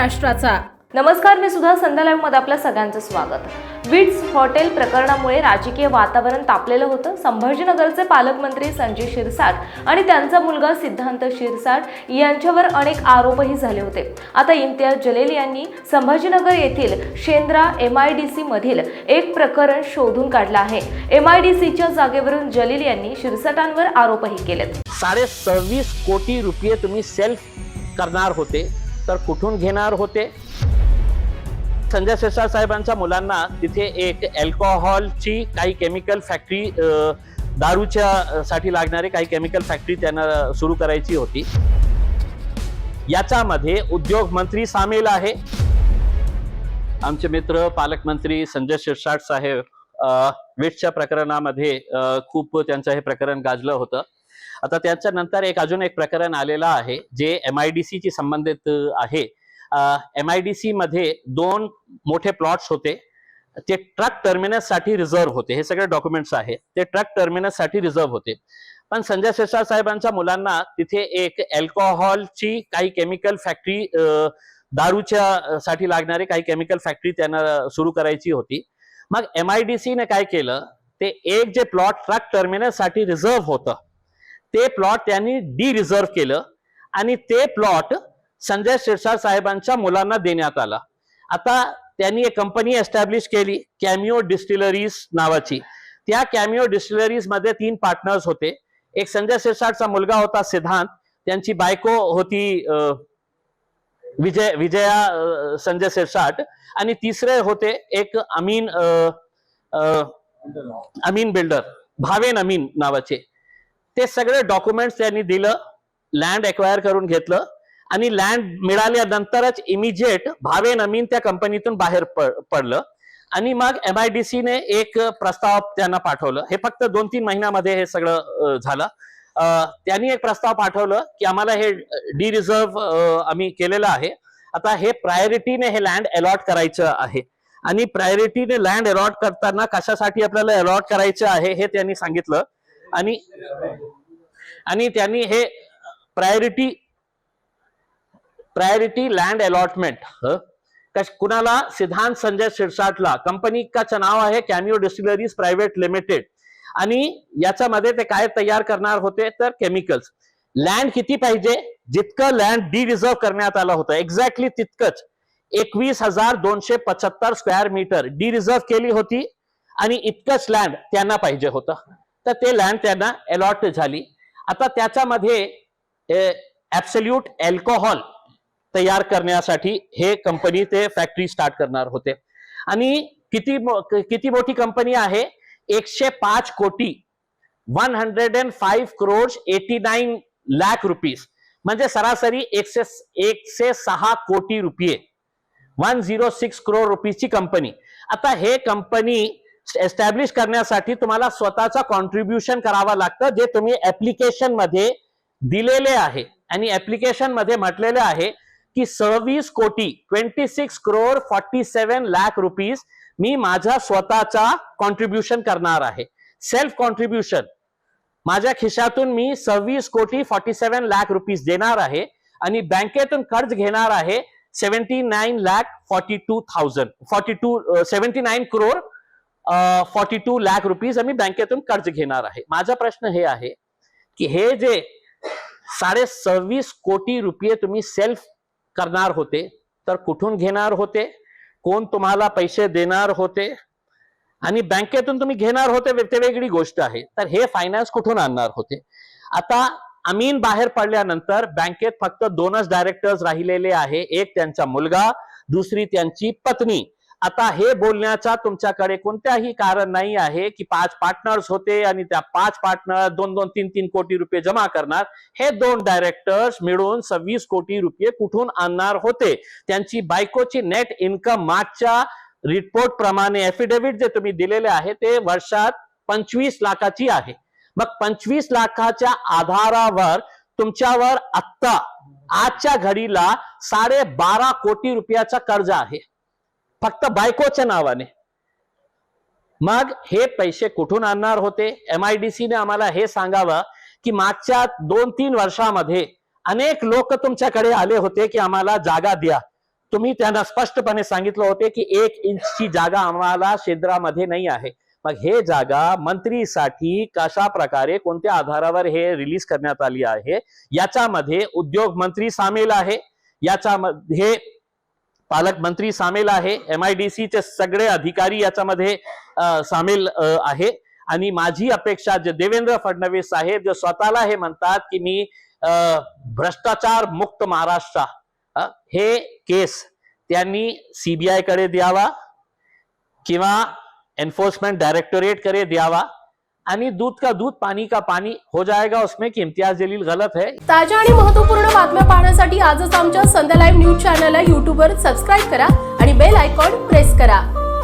महाराष्ट्राचा. नमस्कार मी सुद्धा संध्या लाईव्हमध्ये आपल्या सगळ्यांचं स्वागत. विट्स हॉटेल प्रकरणामुळे राजकीय वातावरण तापलेलं होतं. संभाजीनगरचे पालकमंत्री संजय शिरसाट आणि त्यांचा मुलगा सिद्धांत शिरसाट यांच्यावर अनेक आरोपही झाले होते. आता इम्तियाज जलील यांनी संभाजीनगर येथील Shendra M I D C मधील एक प्रकरण शोधून काढलं आहे. एम आय डी सीच्या जागेवरून जलील यांनी शिरसाटांवर आरोपही केलेत. साडे सव्वीस कोटी रुपये तुम्ही सेल्फ करणार होते. तर कुठून घेणार होते? संजय शिरसाट साहेबांच्या मुलांना तिथे एक अल्कोहोलची काही केमिकल फॅक्टरी दारूच्या साठी लागणारी काही केमिकल फॅक्टरी त्यांना सुरू करायची होती. याच्यामध्ये उद्योग मंत्री सामील आहे. आमचे मित्र पालकमंत्री संजय शिरसाट साहेब वेटच्या प्रकरणामध्ये खूप त्यांचं हे प्रकरण गाजलं होतं. आता त्याच्यानंतर एक अजून एक प्रकरण आलेलं आहे जे एम आय डी सी ची संबंधित आहे. एम आय डी सी मध्ये दोन मोठे प्लॉट्स होते. ते ट्रक टर्मिनससाठी रिझर्व्ह होते. हे सगळे डॉक्युमेंट्स आहेत. ते ट्रक टर्मिनससाठी रिझर्व्ह होते. पण संजय शिरसाट साहेबांच्या मुलांना तिथे एक अल्कोहोलची काही केमिकल फॅक्टरी दारूच्या साठी लागणारी काही केमिकल फॅक्टरी त्यांना सुरू करायची होती. मग एम आय डी सीने काय केलं? ते एक जे प्लॉट ट्रक टर्मिनससाठी रिझर्व्ह होतं ते प्लॉट त्यांनी डी रिझर्व्ह केलं आणि ते प्लॉट संजय शिरसाट साहेबांच्या मुलांना देण्यात आला. आता त्यांनी एक कंपनी एस्टॅब्लिश केली कॅमिओ डिस्टिलरीज नावाची. त्या कॅमिओ डिस्टिलरीजमध्ये तीन पार्टनर्स होते. एक संजय शिरसाटचा मुलगा होता सिद्धांत त्यांची बायको होती विजय विजया संजय शिरसाट आणि तिसरे होते एक अमीन अमीन बिल्डर भावेन अमीन नावाचे. ते सगळे डॉक्युमेंट्स त्यांनी दिलं लँड एक्वायर करून घेतलं आणि लँड मिळाल्यानंतरच इमिजिएट भावे नमीन त्या कंपनीतून बाहेर पडलं. आणि मग एम आय डी सीने एक प्रस्ताव त्यांना पाठवलं. हे फक्त दोन तीन महिन्यामध्ये हे सगळं झालं. त्यांनी एक प्रस्ताव पाठवलं की आम्हाला हे डी रिझर्व्ह आम्ही केलेलं आहे. आता हे प्रायोरिटीने हे लँड अलॉट करायचं आहे. आणि प्रायोरिटीने लँड अलॉट करताना कशासाठी आपल्याला अलॉट करायचं आहे हे त्यांनी सांगितलं. आणि आणि त्यांनी हे प्रायोरिटी प्रायोरिटी लँड अलॉटमेंट कुणाला? सिद्धांत संजय शिरसाटला. कंपनी काचं नाव आहे कॅमिओ डिस्टिलरीज प्रायव्हेट लिमिटेड आणि याच्यामध्ये ते काय तयार करणार होते? तर केमिकल्स लँड किती पाहिजे? जितकं लँड डी रिझर्व करण्यात आलं होतं. एक्झॅक्टली तितकंच. एकवीस हजार दोनशे पचहत्तर स्क्वेअर मीटर डी रिझर्व केली होती आणि इतकंच लँड त्यांना पाहिजे होतं. तर ते लँड त्यांना अलॉट झाली. आता त्याच्यामध्ये ऍब्सल्यूट अल्कोहोल तयार करण्यासाठी हे कंपनी ते फॅक्टरी स्टार्ट करणार होते. आणि किती मो- किती मोठी कंपनी आहे? एकशे पाच कोटी one hundred and five crore eighty nine lakh rupees म्हणजे सरासरी एकशे एकशे सहा कोटी रुपये वन झिरो सिक्स क्रोड रुपीजची कंपनी आता हे कंपनी एस्टॅब्लिश करण्यासाठी तुम्हाला स्वतःचा कॉन्ट्रीब्युशन करावं लागतं जे तुम्ही ऍप्लिकेशनमध्ये दिलेले आहे. आणि ऍप्लिकेशनमध्ये म्हटलेले आहे की सव्वीस कोटी twenty six crore forty seven lakh rupees मी माझा स्वतःचा कॉन्ट्रीब्युशन करणार आहे. सेल्फ कॉन्ट्रीब्युशन माझ्या खिशातून मी सव्वीस कोटी फॉर्टी सेव्हन लॅक रुपीज देणार आहे आणि बँकेतून कर्ज घेणार आहे seventy nine lakh forty two thousand forty two seventy nine crore forty two lakh rupees आम्ही बँकेतून कर्ज घेणार आहे. माझा प्रश्न हे आहे की हे जे साडे सव्वीस कोटी रुपये तुम्ही सेल्फ करणार होते तर कुठून घेणार होते? कोण तुम्हाला पैसे देणार होते? आणि बँकेतून तुम्ही घेणार होते ते वेगळी गोष्ट आहे. तर हे फायनान्स कुठून आणणार होते? आता अमीन बाहेर पडल्यानंतर बँकेत फक्त दोनच डायरेक्टर्स राहिलेले आहे. एक त्यांचा मुलगा दुसरी त्यांची पत्नी. आता हे बोलण्याचा तुमच्याकडे कोणत्याही कारण नाही आहे की पाच पार्टनर्स होते आणि त्या पाच पार्टनर दोन दोन तीन तीन कोटी रुपये जमा करणार. हे दोन डायरेक्टर्स मिळून सव्वीस कोटी रुपये कुठून आणणार होते? त्यांची बायकोची नेट इन्कम मागच्या रिपोर्ट प्रमाणे एफिडेव्हिट जे तुम्ही दिलेले आहे ते वर्षात पंचवीस लाखाची आहे. मग पंचवीस लाखाच्या आधारावर तुमच्यावर आत्ता आजच्या घडीला साडे बारा कोटी रुपयाचा कर्ज आहे. फक्त बायकोच्या नावाने. मग हे पैसे कुठून आणणार होते? एम आय डी सीने आम्हाला हे सांगावं की मागच्या दोन तीन वर्षामध्ये अनेक लोक तुमच्याकडे आले होते की आम्हाला जागा द्या. तुम्ही त्यांना स्पष्टपणे सांगितलं होते की एक इंचची जागा आम्हाला क्षेत्रामध्ये नाही आहे. मग हे जागा मंत्रीसाठी कशा प्रकारे कोणत्या आधारावर हे रिलीज करण्यात आली आहे? याच्यामध्ये उद्योग मंत्री सामील आहे. याच्यामध्ये पालकमंत्री सामील आहे. एम आय डी सीचे सगळे अधिकारी याच्यामध्ये सामील आहे. आणि माझी अपेक्षा जे देवेंद्र फडणवीस साहेब जे स्वतःला हे म्हणतात की मी भ्रष्टाचार मुक्त महाराष्ट्र हे केस त्यांनी सीबीआयकडे द्यावा किंवा एन्फोर्समेंट डायरेक्टोरेटकडे द्यावा. आणि दूध का दूध पानी का पानी हो जाएगा उसमें की इम्तियाज जलील गलत है। ताज्या आणि महत्त्वपूर्ण बातम्या पाहण्यासाठी आजच आमच्या संध्या लाईव्ह न्यूज चॅनलला युट्यूबवर सबस्क्राईब करा आणि बेल आयकॉन प्रेस करा.